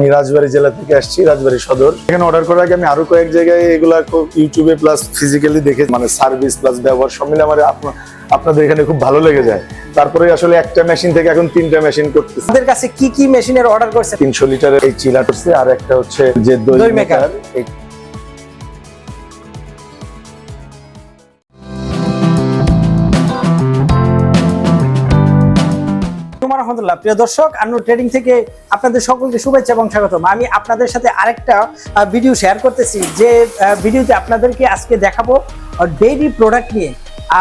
আমি রাজবাড়ি জেলা থেকে আসছি রাজবাড়ি সদর। এখানে অর্ডার করার আগে আমি আরও কয়েক জায়গায় এগুলা খুব ইউটিউবে প্লাস ফিজিক্যালি দেখে মানে সার্ভিস প্লাস ব্যবহার সব মিলে আমার আপনাদের এখানে খুব ভালো লেগে যায়। তারপরে আসলে একটা মেশিন থেকে এখন তিনটা মেশিন করতেছে। আমাদের কাছে কি কি মেশিনের অর্ডার করছে তিনশো লিটারের এই চিলা করছে আর একটা হচ্ছে যে দই দই মেকার রহমতুল্লাহ। প্রিয় দর্শক ট্রেডিং থেকে আপনাদের সকলকে শুভেচ্ছা এবং স্বাগতম। আমি আপনাদের সাথে আরেকটা ভিডিও শেয়ার করতেছি। যে ভিডিওতে আপনাদেরকে আজকে দেখাবো ডেইরি প্রোডাক্ট নিয়ে।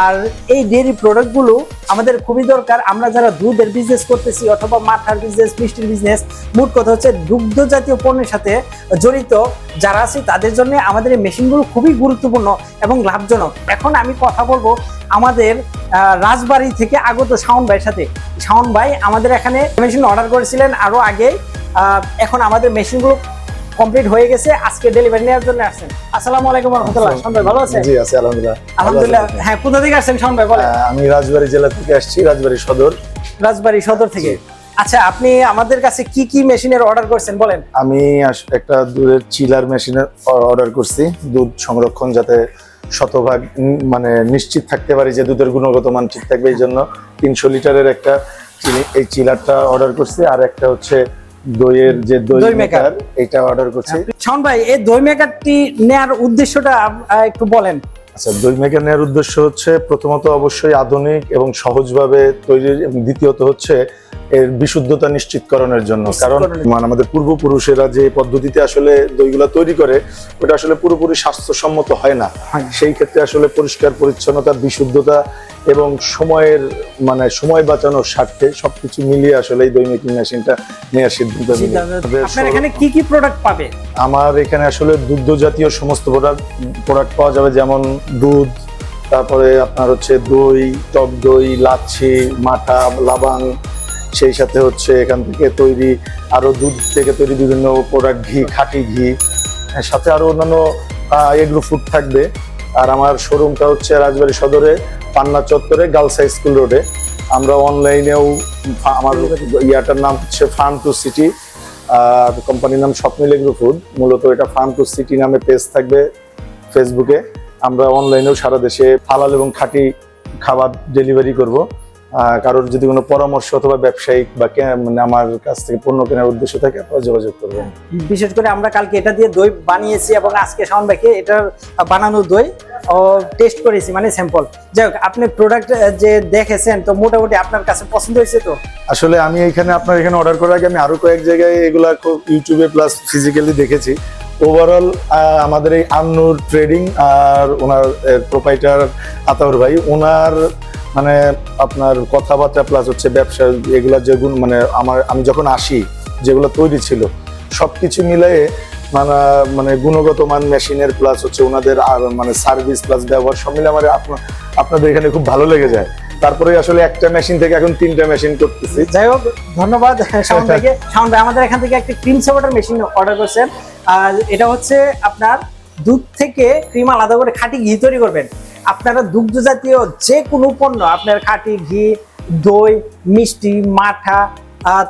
আর এই প্রোডাক্টগুলো আমাদের খুবই দরকার। আমরা যারা দুধের বিজনেস করতেছি অথবা মাথার বিজনেস মিষ্টির বিজনেস মোট কথা হচ্ছে দুগ্ধ জাতীয় পণ্যের সাথে জড়িত যারা আছে, তাদের জন্য আমাদের এই মেশিনগুলো খুবই গুরুত্বপূর্ণ এবং লাভজনক। এখন আমি কথা বলব আমাদের রাজবাড়ি থেকে আগত শাওন ভাইয়ের সাথে। শাওন ভাই আমাদের এখানে মেশিন অর্ডার করেছিলেন আরও আগে। এখন আমাদের মেশিনগুলো কমপ্লিট হয়ে গেছে। আজকে ডেলিভারি নেওয়ার জন্য আসছেন। আসসালামু আলাইকুম রহমতুল্লাহ। শাওন ভাই ভালো আছেন? জি আছে আলহামদুলিল্লাহ। আলহামদুলিল্লাহ। হ্যাঁ কোথা থেকে আসছেন শাওন ভাই বলেন। আমি রাজবাড়ি জেলা থেকে আসছি রাজবাড়ি সদর। রাজবাড়ি সদর থেকে। আচ্ছা আপনি আমাদের কাছে কি কি মেশিনের অর্ডার করছেন বলেন? আমি একটা দুধের চিলার মেশিনের অর্ডার করছি দুধ সংরক্ষণ যাতে শতভাগ মানে নিশ্চিত থাকতে পারি যে দুধের গুণগত মান ঠিক থাকবে। এই জন্য তিনশো লিটারের একটা চিনি- এই চিলারটা অর্ডার করছি। আর একটা হচ্ছে দইয়ের যে দই মেকার এটা অর্ডার করছি। শাওন ভাই এই দই মেকারটি নেয়ার উদ্দেশ্যটা একটু বলেন। আচ্ছা দই মেকার নেওয়ার উদ্দেশ্য হচ্ছে প্রথমত অবশ্যই আধুনিক এবং সহজভাবে তৈরির দ্বিতীয়ত হচ্ছে এর বিশুদ্ধতা নিশ্চিতকরণের জন্য। কারণ মানে আমাদের পূর্বপুরুষেরা যে পদ্ধতিতে আসলে দইগুলা তৈরি করে ওটা আসলে পুরোপুরি স্বাস্থ্যসম্মত হয় না। সেই ক্ষেত্রে আসলে পরিষ্কার পরিচ্ছন্নতা বিশুদ্ধতা এবং সময়ের মানে সময় বাঁচানোর স্বার্থে সবকিছু মিলিয়ে আসলে এই দই মেকিং মেশিনটা নেওয়ার সিদ্ধান্ত এখানে কি কি প্রোডাক্ট পাবে? আমার এখানে আসলে দুগ্ধ জাতীয় সমস্ত প্রোডাক্ট প্রোডাক্ট পাওয়া যাবে যেমন দুধ তারপরে আপনার হচ্ছে দই টক দই লাচ্ছি মাঠা লাবাং সেই সাথে হচ্ছে এখান থেকে তৈরি আরও দুধ থেকে তৈরি বিভিন্ন প্রোডাক্ট ঘি, খাঁটি ঘি। এর সাথে আরও অন্যান্য এগ্রো ফুড থাকবে। আর আমার শোরুমটা হচ্ছে রাজবাড়ী সদরে, পান্না চত্বরে গার্লস হাই স্কুল রোডে আমরা অনলাইনেও আমার ইয়াটার নাম হচ্ছে ফার্ম টু সিটি। আর কোম্পানির নাম স্বপ্নিল এগ্রো ফুড মূলত এটা ফার্ম টু সিটি নামে পেজ থাকবে ফেসবুকে আমরা অনলাইনেও সারা দেশে হালাল এবং খাঁটি খাবার ডেলিভারি করব। কারোর যদি কোনো পরামর্শ অথবা ব্যবসায়িক বা মানে আমার কাছ থেকে পণ্য কেনার উদ্দেশ্য থাকে আপনারা যোগাযোগ করবেন। বিশেষ করে আমরা কালকে এটা দিয়ে দই বানিয়েছি এবং আজকে শাওন ভাইকে এটার বানানো দই টেস্ট করেছি মানে স্যাম্পল যাই হোক আপনি প্রোডাক্ট যে দেখেছেন তো মোটামুটি আপনার কাছে পছন্দ হয়েছে তো? আসলে আমি এখানে আপনার এখানে অর্ডার করার আগে আমি আরও কয়েক জায়গায় এগুলা খুব ইউটিউবে প্লাস ফিজিক্যালি দেখেছি। ওভারঅল আমাদের এই আন্নুর ট্রেডিং আর ওনার প্রোপাইটার আতাউর ভাই ওনার মানে আপনার কথাবার্তা প্লাস হচ্ছে ব্যবসা এগুলা যেগুলো মানে আমার আমি যখন আসি যেগুলো তৈরি ছিল সবকিছু মিলিয়ে মানে মানে গুণগত মান মেশিনের প্লাস হচ্ছে ওনাদের মানে সার্ভিস প্লাস ব্যবহার সব মিলে আমার আপনা- আপনাদের এখানে খুব ভালো লেগে যায়। তারপরে আসলে একটা মেশিন থেকে এখন তিনটা মেশিন করতেছি। যাই হোক ধন্যবাদ শাওন ভাইকে শাওন ভাই আমাদের এখান থেকে একটা ক্রিম সাপোর্টার মেশিন অর্ডার করছেন। আর এটা হচ্ছে আপনার দুধ থেকে ক্রিম আলাদা করে খাঁটি ঘি তৈরি করবেন। আপনারা দুগ্ধ জাতীয় যে কোনো পণ্য, আপনার খাঁটি ঘি, দই, মিষ্টি, মাঠা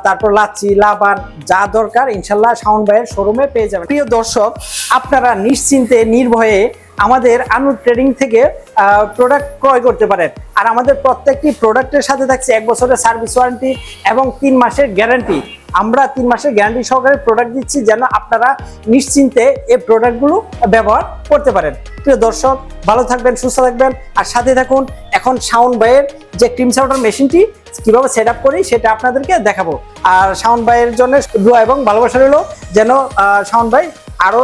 তারপর লাচ্ছি, লাবান, যা দরকার, ইনশাল্লাহ শাওন ভাইয়ের শোরুমে পেয়ে যাবেন। প্রিয় দর্শক, আপনারা নিশ্চিন্তে, নির্ভয়ে আমাদের আনু ট্রেডিং থেকে প্রোডাক্ট ক্রয় করতে পারেন। আর আমাদের প্রত্যেকটি প্রোডাক্টের সাথে থাকছে এক বছরের সার্ভিস ওয়ারেন্টি এবং তিন মাসের গ্যারান্টি আমরা তিন মাসের গ্যারান্টি সহকারে প্রোডাক্ট দিচ্ছি যেন আপনারা নিশ্চিন্তে এই প্রোডাক্টগুলো ব্যবহার করতে পারেন। প্রিয় দর্শক, ভালো থাকবেন, সুস্থ থাকবেন, আর সাথে থাকুন এখন শাওন বাইয়ের যে ক্রিম সাউটার মেশিনটি কীভাবে সেট আপ করি সেটা আপনাদেরকে দেখাবো। আর শাওন বাইয়ের জন্য দোয়া এবং ভালোবাসা রইল যেন সাউন্ড শাওন ভাই আরও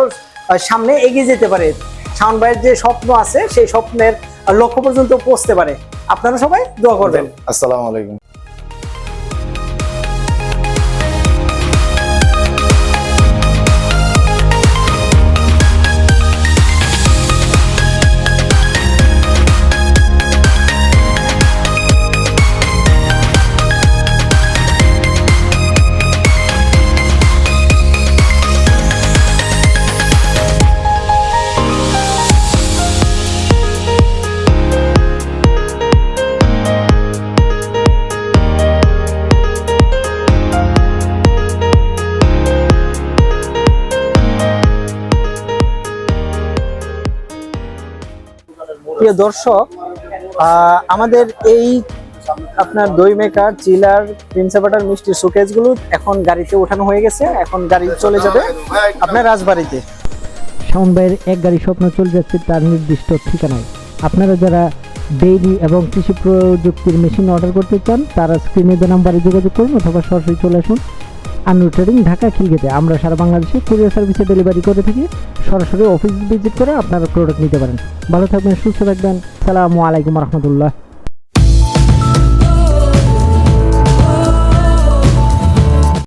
সামনে এগিয়ে যেতে পারে। শাওন ভাইয়ের যে স্বপ্ন আছে, সেই স্বপ্নের লক্ষ্য পর্যন্ত পৌঁছতে পারে। আপনারা সবাই দোয়া করবেন। আসসালামু আলাইকুম। প্রিয় দর্শক আমাদের এই আপনার দই মেকার, চিলার প্রিন্সে বাটার মিষ্টির শোকেসগুলো এখন গাড়িতে ওঠানো হয়ে গেছে। এখন গাড়ি চলে যাবে আপনার রাজবাড়িতে। শাওন ভাইয়ের এক গাড়ি স্বপ্ন চলে যাচ্ছে তার নির্দিষ্ট ঠিকানায়। আপনারা যারা ডেইরি এবং কৃষি প্রযুক্তির মেশিন অর্ডার করতে চান, তারা স্ক্রিনে দেওয়া নাম্বারে যোগাযোগ করুন অথবা সরাসরি চলে আসুন। আন্নু ট্রেডিং ঢাকা খিলগেতে আমরা সারা বাংলাদেশে কুরিয়ার সার্ভিসে ডেলিভারি করে থাকি। সরাসরি অফিস ভিজিট করে আপনারা প্রোডাক্ট নিতে পারেন। ভালো থাকবেন, সুস্থ থাকবেন। সালামু আলাইকুম রহমতুল্লাহ।